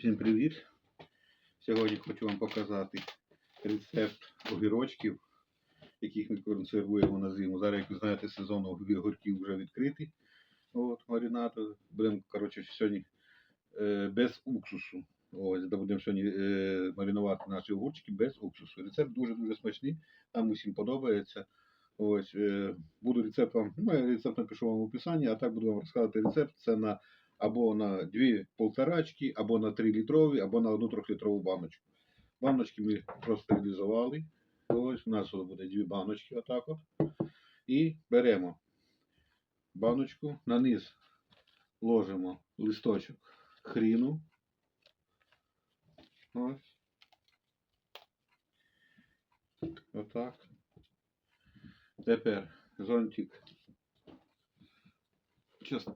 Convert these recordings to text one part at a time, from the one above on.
Всім привіт! Сьогодні хочу вам показати рецепт огірочків, яких ми консервуємо на зиму. Зараз, як ви знаєте, сезон огірків вже відкритий. От, маринад. Будемо, коротше, сьогодні е, без уксусу. Ось, де будемо сьогодні е, маринувати наші огурчики без уксусу. Рецепт дуже-дуже смачний, нам усім подобається. Ось, е, буду рецепт вам, ну, я рецепт напишу вам в описанні, а так буду вам розказувати рецепт. Це на або на дві полторачки, або на 3 літрові, або на одну трьохлітрову баночку. Баночки ми простерилізували. Ось у нас буде дві баночки, отак от. І беремо баночку, на низ ложимо листочок хріну. Ось. Отак. Тепер зонтик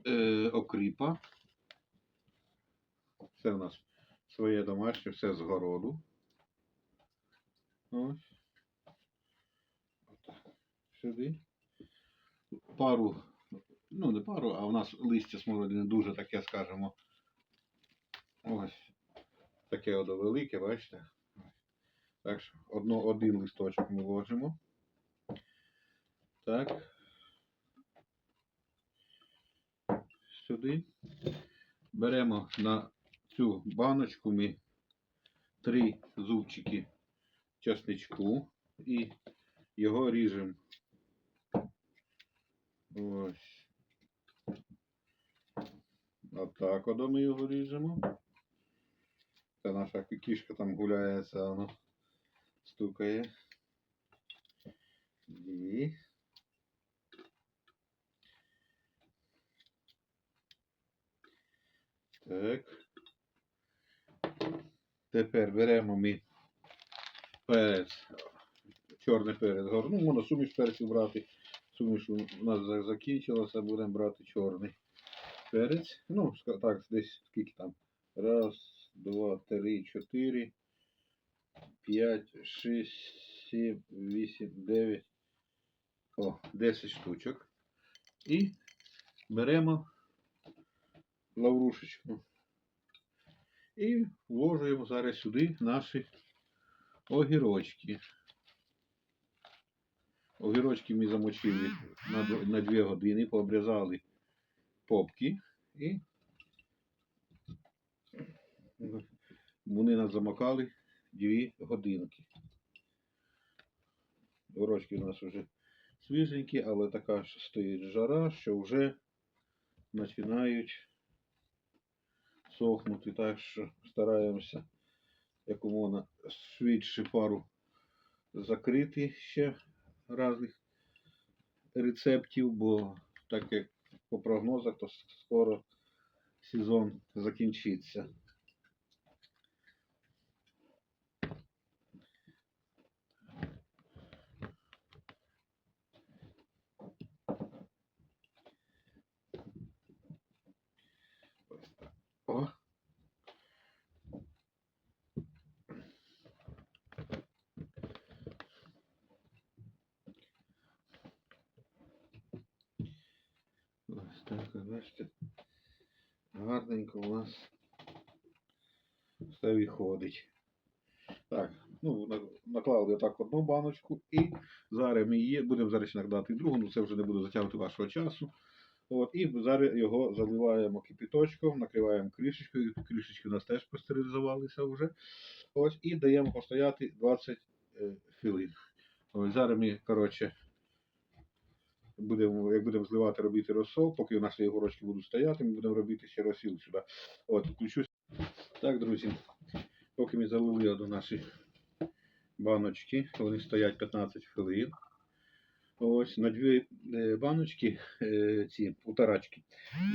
е, окріпа. Це у нас своє домашнє, все з городу. Ось. Сюди. Пару, ну не пару, а у нас листя смородини дуже таке, скажімо. Ось. Таке одо велике, бачите? Так що одно, один листочок ми ложимо. Так. Сюди. Беремо на цю баночку ми три зубчики часничку і його ріжемо. Ось. Отак от ми його ріжемо. Це наша кішка там гуляється, воно стукає. І Так. Тепер беремо ми перець, чорний перець. Говорю, Ну, можна суміш перців брати. Суміш у нас за- закінчилася, будемо брати чорний перець. Ну, так, десь скільки там. Раз, два, три, чотири, п'ять, шість, сім, вісім, дев'ять. О, 10 штучок. І беремо лаврушечку. І вложуємо зараз сюди наші огірочки. Огірочки ми замочили на, д- 2 години, пообрізали попки і вони нас замокали 2 годинки. Огірочки у нас вже свіженькі, але така ж стоїть жара, що вже починають сохнути, так що стараємося якомога швидше пару закрити ще різних рецептів, бо так як по прогнозах, то скоро сезон закінчиться. Ось так. О. Ось так, бачите. Гарненько у нас все виходить. Так, ну, на- наклали так одну баночку і зараз ми її, будемо зараз накладати другу, ну це вже не буде затягувати вашого часу. От, і зараз його заливаємо кипіточком, накриваємо кришечкою. Кришечки у нас теж простерилізувалися вже. Ось, і даємо постояти 20 е, хвилин. Ось, зараз ми, коротше, будемо, як будемо зливати, робити розсол, поки наші огорочки будуть стояти, ми будемо робити ще розсіл сюди. От, включусь. Так, друзі, поки ми залили до наші баночки, вони стоять 15 хвилин. Ось на дві е, баночки, е, ці полторачки,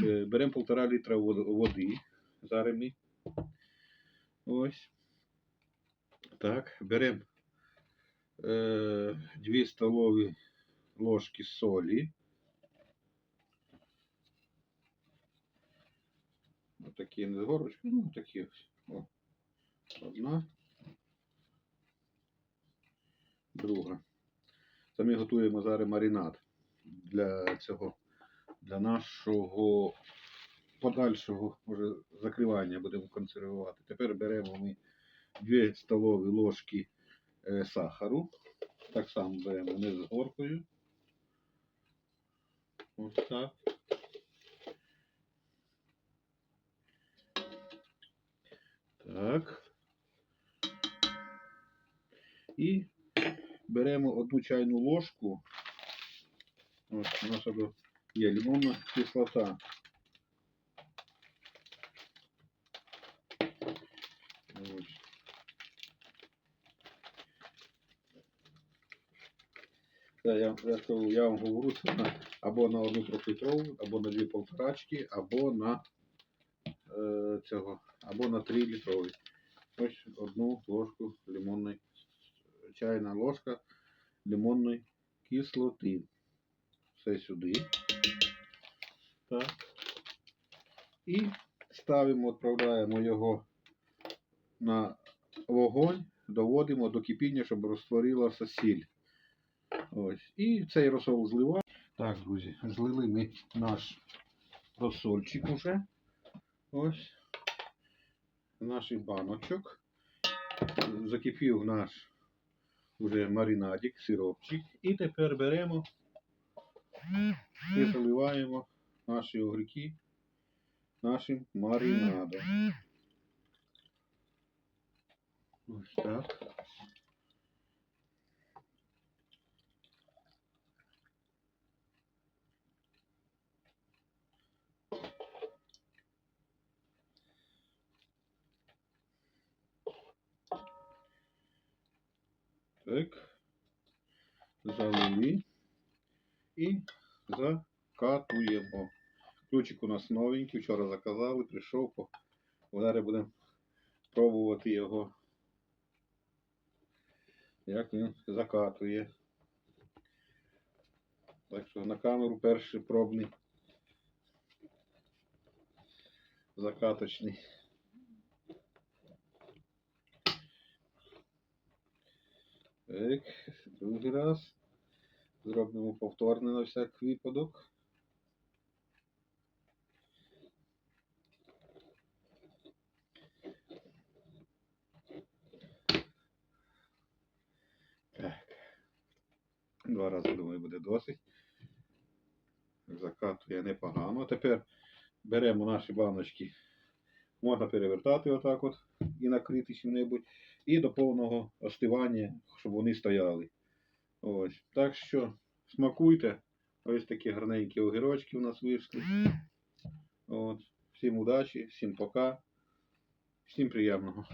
е, беремо полтора літра води. Зараз ми. Ось. Так, беремо е, 2 столові ложки солі. Отакі не горочки, ну такі. О. Одна. Друга. Ми готуємо зараз маринад для цього, для нашого подальшого вже закривання будемо консервувати. Тепер беремо ми 2 столові ложки е, сахару. Так само беремо не з горкою. Ось так. Так. І беремо одну чайну ложку. Ось у нас є лимонна кислота. Ось. Це я, кажу, я вам говорю, це на, або на одну трьохлітрову, або на дві полторачки, або на е, цього, або на три літрові. Ось одну ложку лимонної, чайна ложка лимонної кислоти. Все сюди. Так. І ставимо, відправляємо його на вогонь, доводимо до кипіння, щоб розтворилася сіль. Ось. І цей розсол зливаємо. Так, друзі, злили ми наш розсольчик уже. Ось. Наших баночок. Закипів наш уже маринадик, сиропчик. І тепер беремо і заливаємо наші огірки нашим маринадом. Ось так. Так. Залили і закатуємо. Ключик у нас новенький, вчора заказали, прийшов. Зараз будемо пробувати його. Як він закатує. Так що на камеру перший пробний. Закаточний. Так, другий раз. Зробимо повторне на всяк випадок. Так. Два рази, думаю, буде досить. Закатує непогано. Тепер беремо наші баночки. Можна перевертати отак от і накрити чим-небудь. І до повного остивання, щоб вони стояли. Ось. Так що смакуйте. Ось такі гарненькі огірочки у нас вийшли. От. Всім удачі, всім пока. Всім приємного.